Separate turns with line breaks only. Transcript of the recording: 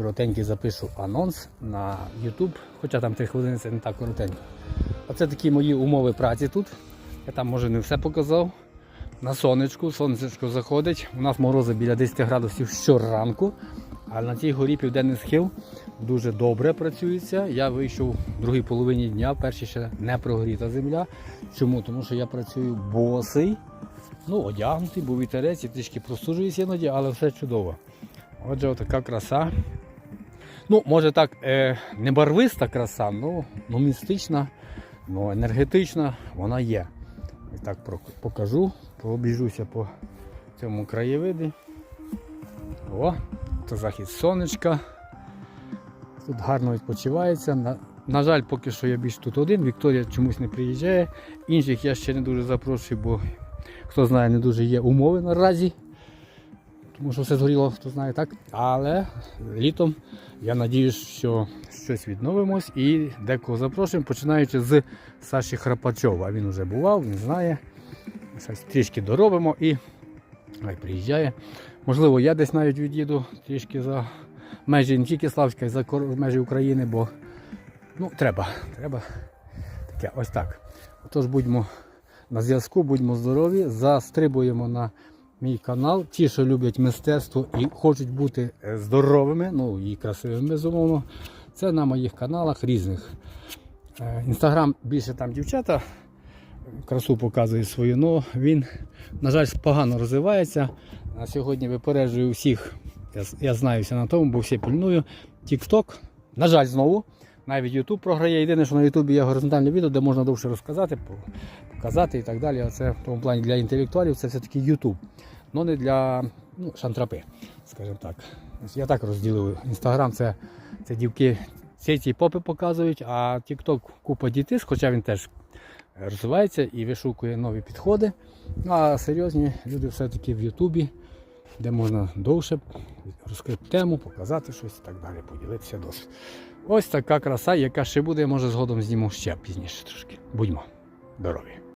коротенький запишу анонс на YouTube, хоча там 3 хвилини це не так коротенько. Оце такі мої умови праці тут. Я там може не все показав. На сонечку, сонечко заходить. У нас морози біля 10 градусів щоранку. А на цій горі південний схил дуже добре працюється. Я вийшов в другій половині дня, першій ще не прогріта земля. Чому? Тому що я працюю босий, ну, одягнутий, бо вітерець і трішки простужуюся іноді, але все чудово. Отже, така краса. Ну, може так, е, не барвиста краса, ну, ну містична, ну, енергетична, вона є. І так покажу, пробіжуся по цьому краєвиді. О, то захід сонечка. Тут гарно відпочивається. На, на жаль, поки що я більш тут один. Вікторія чомусь не приїжджає. Інших я ще не дуже запрошую, бо хто знає, не дуже є умови наразі. Тому що все згоріло, хто знає так. Але літом я надіюсь, що щось відновимось і декого запрошуємо, починаючи з Саші Храпачова. Він вже бував, він знає. Щось трішки доробимо і хай приїжджає. Можливо, я десь навіть від'їду трішки за межі не тільки Славська, а й за межі України, бо ну, треба, треба. Таке, ось так. Отож будьмо на зв'язку, будьмо здорові, застрибуємо на мій канал. Ті, що люблять мистецтво і хочуть бути е, здоровими, ну і красивими, безумовно. Це на моїх каналах різних. Е, Інстаграм більше там дівчата красу показує свою, але він, на жаль, погано розвивається. На сьогодні випереджую всіх. Я, я знаюся на тому, бо всі пильную. TikTok, на жаль, знову. Навіть YouTube програє. Єдине, що на YouTube є горизонтальне відео, де можна довше розказати, показати і так далі. Це в тому плані для інтелектуалів це все-таки YouTube. але не для ну, шантрапи, скажімо так. Я так розділив. Інстаграм це, це дівки ці ці попи показують, а TikTok купа дітей, хоча він теж розвивається і вишукує нові підходи. Ну, а серйозні люди все-таки в Ютубі, де можна довше розкрити тему, показати щось і так далі, поділитися досвід. Ось така краса, яка ще буде, може згодом зніму ще пізніше трошки. Будьмо здорові!